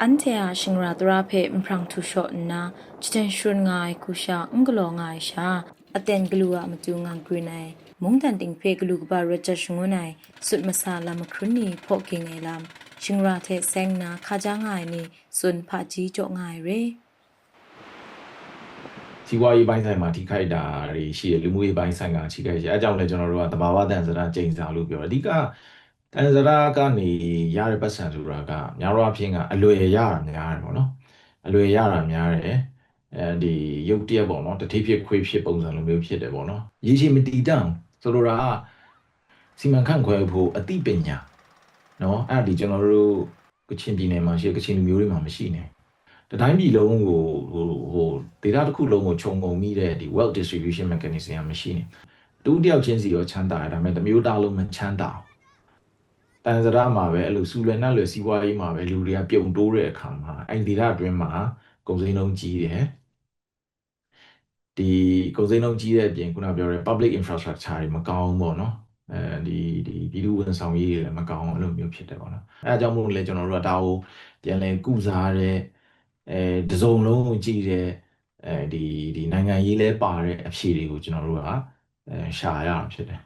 อันเทียชิงราตราเพมพรังทุชอนาจิเตนชวนงายคุชาอังกลองายชาอเตนกลัวมาจูงางกรีนายมงดันติงเพกลูกบารจะชงวนายสุดมาซาลามครุนีพอกิงไงลามชิงราเทแซงนาคาจางายนี่ส่วนผาจีจ่องายเร စီးပွားရေးပိုင်းဆိုင်မှာထိခိုက်တာတွေရှိတယ်လူမှုရေးပိုင်းဆိုင်ကထိခိုက်ရှိတယ်အဲကြောင့်လည်းကျွန်တော်တို့ကတဘာဝတန်စရာကျိန်စာလို့ပြောတယ်အဓိက တန်စရာကနေရတဲ့ပတ်စံဆိုတာကများတော့အဖြစ်ကအလွယ်ရတာများတယ်ပေါ့နော်အလွယ်ရတာများတယ်အဲဒီရုပ်တရက်ပေါ့နော်တတိဖြစ်ခွေးဖြစ်ပုံစံလိုမျိုးဖြစ်တယ်ပေါ့နော်ရေရှည်မတည်တန့်ဆိုလိုတာကစီမံခန့်ခွဲဖို့အသိပညာနော်အဲ့ဒီကျွန်တော်တို့ကချင်ပြည်နယ်မှာရှိတဲ့ကချင်လူမျိုးတွေမှာမရှိနေတတိုင်းပြည်လုံးကိုဟိုဟိုဒေတာတစ်ခုလုံးကိုခြုံငုံမိတဲ့ဒီ wealth distribution mechanism ကမရှိနေတူတယောက်ချင်းစီရောချမ်းသာရဒါပေမဲ့တစ်မျိုးသားလုံးမချမ်းသာ တန်စရမှာပဲအဲ့လိုစူလွယ်နှက်လွယ်စီးပွားရေးမှာပဲလူတွေကပြုံတိုးတဲ့အခါမှာအဲ့ဒီဒေတာအတွင်းမှာကုန်စည်နှုန်းကြီးတယ်ဒီကုန်စည်နှုန်းကြီးတဲ့အပြင်ခုနပြောတဲ့ public infrastructure တွေမကောင်းဘူးပေါ့နော်အဲဒီဒီပြည်သူဝန်ဆောင်ရေးတွေလည်းမကောင်းဘူးအဲ့လိုမျိုးဖြစ်တယ်ပေါ့နော်အဲအကြောင်းမို့လို့လေကျွန်တော်တို့ကဒါကိုပြန်လည်ကုစားတဲ့အဲတစုံလုံးကိုကြည့်တဲ့အဲဒီဒီနိုင်ငံရေးလဲပါတဲ့အဖြေတွေကိုကျွန်တော်တို့ကအဲရှာရအောင်ဖြစ်တယ်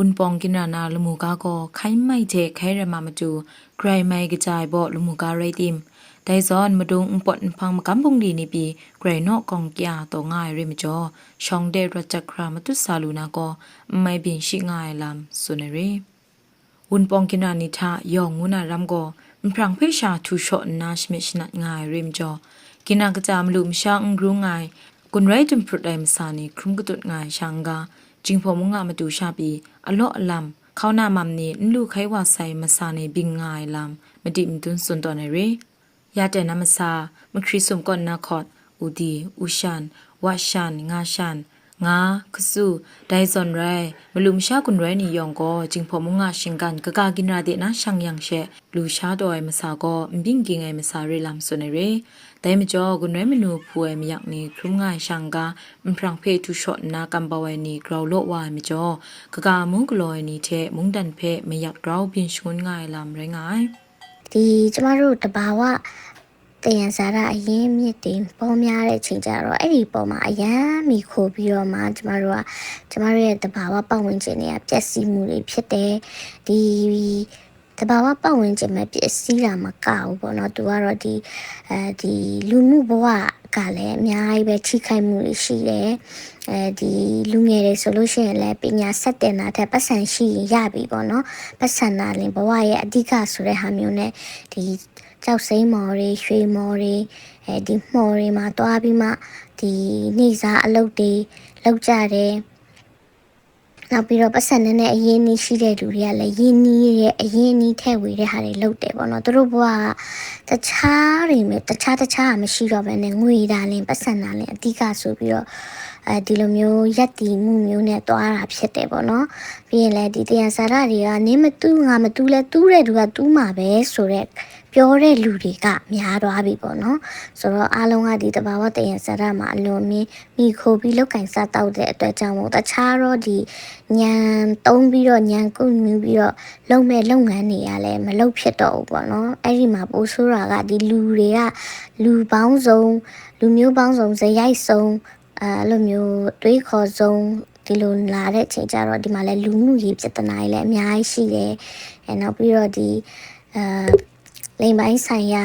วุนปองกินรานาลุมูกาก็ไข่ไม่เจไข่เรมามาจูไกรไม่กระจายบ่ลุมูกาไรติมไดซอนมาดงอุปนพังมากำปงดีในปีไกรนอกกองกยาต่อง่ายเรมจ่อช่องเดรจักรามาตุสาลูนาก็ไม่บินชิง่ายลำสุนเรวุนปองกินรานิทายองงุนารำก็มพรังเพชาทูชอนาชมิชนัดง่ายเรมจ่อกินากระจามลุมช่างกรุงง่ายกุนไรจุมพรุดไดมสานีครุมกตุดง่ายช่างกา จิงพอมุงงามาดูชาบีอลออลัมเขาหน้ามัมนี่ลูกไขว่าใส่มาซาในบิงงายลัมมาดิมตุนสุนตอนในเรยาแต่น้ำมาซามคริสมก่อนนาคอดอูดีอูชันวาชันงาชัน ငါခဆုဒိုင်ဇွန်ရဲမလူမရှာကွန်ရဲနီယောင်ကိုဂျင်းဖော်မငါရှင်ကန်ကကကင်ရာဒေနာရှန်ယန်ရှေလူရှာတော်မစာကိုမင်းကင်ငယ်မစာရဲလမ်ဆွနေရဲဒိုင်မကျော်ကွန်ရဲမနူဖူအမယောင်နီခရုငါရှန်ကာမဖရန်ဖေတူရှော့နာကမ်ဘဝဲနီဂရောလော့ဝါမကျော်ကကမုန်ကလော်နီတဲ့မုန်တန်ဖေမယောက်ဂရောပြင်ရှွန်ငါလမ်ရဲငိုင်ဒီကျမတို့တဘာဝ တယံဇာရအရင်မြစ်တင်ပေါ်များတဲ့ချိန်ကြတော့အဲ့ဒီပေါ်မှာအရန်မိခိုးပြီးတော့မှကျမတို့ကကျမတို့ရဲ့တဘာဝပတ်ဝန်းကျင်တွေကပျက်စီးမှုတွေဖြစ်တယ်ဒီတဘာဝပတ်ဝန်းကျင်မှာပျက်စီးတာမကဘူးပေါ့နော်သူကတော့ဒီအဲဒီလူမှုဘဝကလည်းအများကြီးပဲထိခိုက်မှုတွေရှိတယ်အဲဒီလူငယ်တွေဆိုလို့ရှိရင်လည်းပညာဆက်တင်တာတဲ့ပတ်စံရှိရင်ရပြီပေါ့နော်ပတ်စံနာလင်ဘဝရဲ့အဓိကဆိုတဲ့ဟာမျိုးနဲ့ဒီ ကြောက်စိမ်းမော်တွေရွှေမော်တွေအဲဒီမှော်တွေမှာတွားပြီးမှဒီနေစားအလုပ်တွေလုပ်ကြတယ်နောက်ပြီးတော့ပတ်စံနဲ့နဲ့အရင်နီးရှိတဲ့လူတွေကလည်းရင်းနီးရဲ့အရင်နီးထဲဝေတဲ့ဟာတွေလုပ်တယ်ပေါ့နော်သူတို့ဘဝကတခြားတွေမဲ့တခြားတခြားမရှိတော့ဘဲနဲ့ငွေဒါလင်ပတ်စံတာလင်အဓိကဆိုပြီးတော့ အဲဒီလိုမျိုးရက်တီမှုမျိုးနဲ့တွားတာဖြစ်တယ်ပေါ့နော်ပြီးရင်လည်းဒီတရားစာရတွေကနင်းမတူးငါမတူးလဲတူးတဲ့သူကတူးမှာပဲဆိုတော့ပြောတဲ့လူတွေကများသွားပြီပေါ့နော်ဆိုတော့အားလုံးကဒီတဘာဝတယံဇာတ်မှာအလွန်မြင်မိခိုပြီးလောက်ကင်စားတောက်တဲ့အတွက်ကြောင့်မို့တခြားတော့ဒီညံတုံးပြီးတော့ညံကုမြူပြီးတော့လုံမဲ့လုပ်ငန်းတွေရလဲမလုပ်ဖြစ်တော့ဘူးပေါ့နော်အဲ့ဒီမှာပိုးဆိုးတာကဒီလူတွေကလူပေါင်းစုံလူမျိုးပေါင်းစုံဇယိုက်စုံ အဲလိုမျိုးတွေးခေါ်စုံဒီလိုလာတဲ့အချိန်ကျတော့ဒီမှာလဲလူမှုရေးပြဿနာတွေလည်းအများကြီးရှိတယ်အဲနောက်ပြီးတော့ဒီအဲလိမ်ပိုင်းဆိုင်ရာ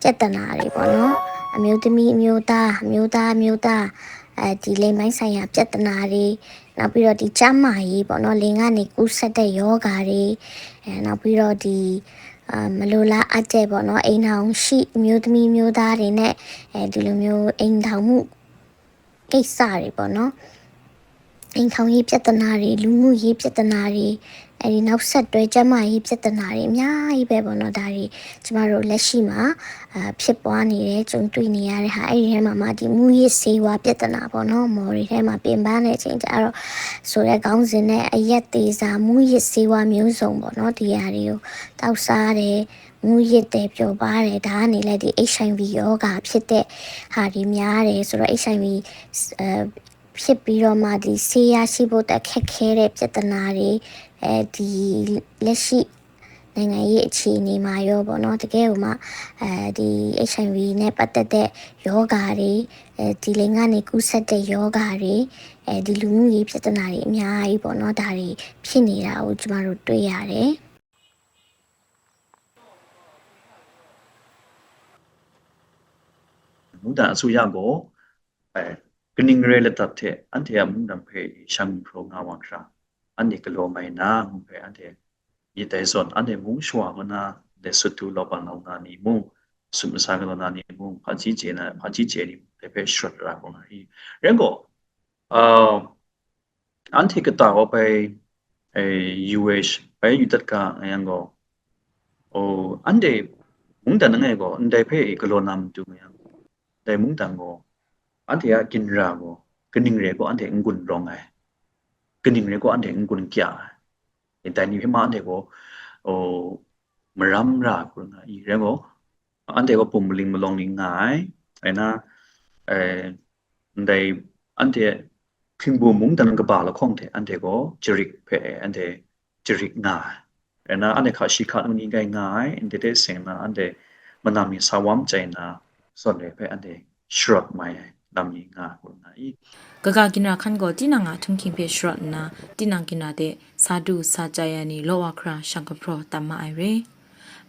ပြဿနာတွေပေါ့နော်အမျိုးသမီးအမျိုးသားအမျိုးသားအမျိုးသားအဲဒီလိမ်ပိုင်းဆိုင်ရာပြဿနာတွေနောက်ပြီးတော့ဒီကျန်းမာရေးပေါ့နော်လင်ကနေကူးဆက်တဲ့ယောဂါတွေအဲနောက်ပြီးတော့ဒီအာမလိုလားအပ်တဲ့ပေါ့နော်အိမ်ထောင်ရှိအမျိုးသမီးမျိုးသားတွေနဲ့အဲဒီလိုမျိုးအိမ်ထောင်မှု ကိစ္စတွေပေါ့နော် အိမ်ထောင်ရေးပြဿနာတွေလူမှုရေးပြဿနာတွေအဲဒီနောက်ဆက်တွဲကျန်းမာရေးပြဿနာတွေအများကြီးပဲပေါ့နော်ဒါတွေကျမတို့လက်ရှိမှာအာဖြစ်ပွားနေတဲ့ကြုံတွေ့နေရတဲ့ဟာအဲဒီထဲမှာမှဒီမူရစ်ဆေးဝါးပြဿနာပေါ့နော်မော်တွေထဲမှာပြင်ပန်းတဲ့အချိန်ကျတော့ဆိုတဲ့ခေါင်းစဉ်နဲ့အရက်သေးစာမူရစ်ဆေးဝါးမျိုးစုံပေါ့နော်ဒီဟာတွေကိုတောက်စားတယ်ငူရစ်တယ်ပျော်ပါတယ်ဒါကနေလည်းဒီ HIV ယောဂါဖြစ်တဲ့ဟာဒီများတယ်ဆိုတော့ HIV အဲ ဖြစ်ပြီးတော့မှဒီဆေးရရှိဖို့တက်ခက်ခဲတဲ့ပြဿနာတွေအဲဒီလက်ရှိနိုင်ငံရေးအခြေအနေမှာရောပေါ့နော်တကယ်ဟိုမှာအဲဒီ HIV နဲ့ပတ်သက်တဲ့ယောဂါတွေအဲဒီလိင်ကနေကူးစက်တဲ့ယောဂါတွေအဲဒီလူမှုရေးပြဿနာတွေအများကြီးပေါ့နော်ဒါတွေဖြစ်နေတာကိုကျမတို့တွေ့ရတယ်မူဒန်အစိုးရကိုအဲ ကနင်းရဲလက်တပ်တဲ့အန်တီယမူဒန်ဖေရှမ်ပရိုငါဝန်ခရာအန်ဒီကလိုမိုင်နာမူဖေအန်တီယတေဇွန်အန်ဒီမူရှွာမနာဒေဆတူလောပန်နောနာနီမူဆုမစာကလောနာနီမူဖာချီချေနာဖာချီချေနီဖေဖေရှရတ်ရာကောနာဟီရန်ကိုအာအန်တီကတာကိုပဲအဲ UH ပဲယူတတ်ကအန်ကိုအိုအန်ဒီမူဒန်ငယ်ကိုအန်ဒီဖေကလိုနမ်တူမယ dai mung tang go ante ya kin ra go kining re go ante ngun rong ai kining re go ante ngun kya ai dai ni ma ante go o maram ra ko nga i re go ante go pum ling malong ni ngai ai na eh dai ante king bu mung tan ga ba la khong the ante go jirik phe ante jirik nga ai na ante kha shi kha ni gai ngai ante de sen na ante manami sawam chaina ส่วนเลยไปอันเดชรอกไม่ลำยิงอ่ะ คนไหน ဂဂကိနာခန်ကိုတိနငါထုံခင်ဖေရှရတ်နာတိနကိနာတဲ့စာဒုစာကြယနီလောဝခရာရှန်ကပရတမအိုင်ရေ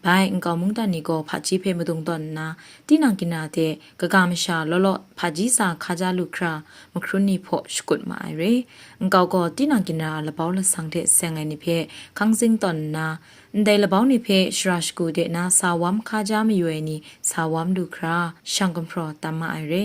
ဘိုင်အင်ကောင်မုန်တနီကိုဖာကြီးဖေမတုံတော့နာတိနကိနာတဲ့ဂဂမရှာလောလောဖာကြီးစာခါကြလူခရာမခရုနီဖို့ရှကုတ်မိုင်ရေအင်ကောင်ကိုတိနကိနာလပေါလဆန်တဲ့ဆန်ငယ်နိဖေခန်းစင်းတန်နာဒဲလပေါနိဖေရှရရှကုတဲ့နာစာဝမ်ခါကြမယွေနီစာဝမ်လူခရာရှန်ကပရတမအိုင်ရေ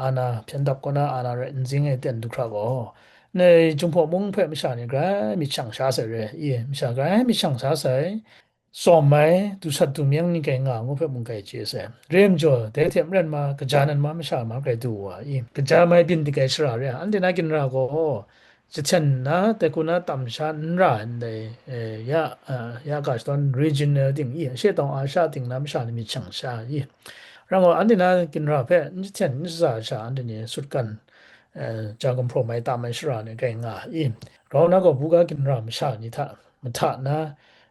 อาณาเพียงดับก็น่าอาณาเรนจิงไอเต็นทุกครั้งก็ในจุงพอมุ่งเพื่อมิชาเนี่ยก็มีช่างชาเสรเอี่ยมิชาก็มีช่างชาเสรสอมไหมตุสัตตุเมียงนี่ไงงางูเพื่อมุ่งไกเจเสเรียมจ่อเดี๋ยวเทียมเรียนมากระจานันมามิชามาไกดูอ่ะอีกระจาไม่บินติไกสระเรียอันเดน่ากินราก็จะเช่นนะแต่คุณน่าต่ำชันร้านในเอ่อยะเอ่อยะกาสตอน regional ดิ่งอีเช่ตองอาชาดิ่งน้ำชาเนี่ยมีช่างชาอี เรางอันที่นั้กินราเพนี่เช่นนิสาชาอันนี้สุดกันจางกมพรมัยตามไม่สระเนี่ยแกงอะอีเรานักก็บุกกินรามชานี่ท่ามันท่านะ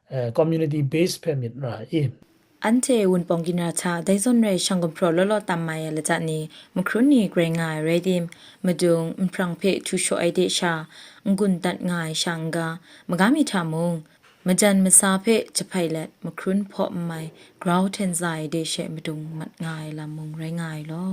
เอ่อคอมมูนิตี้เบสเ permit นะอีอันเจวุนปองกินราชาได้ส่วนไรช่างกมพรลลอตามมาละจานี้มครุ่นนี้แกงอะเรดิมมาดงมพรังเพทุชอไอเดชางุนตัดง่ายช่างกามกามีทามง မကြန်မစာဖေချဖိုင်လက်မခရွန်းဖော့မိုင်ဂရောင်းထန်ဇိုင်ဒေရှေမဒုံမတ်ငိုင်လာမုံရေငိုင်လော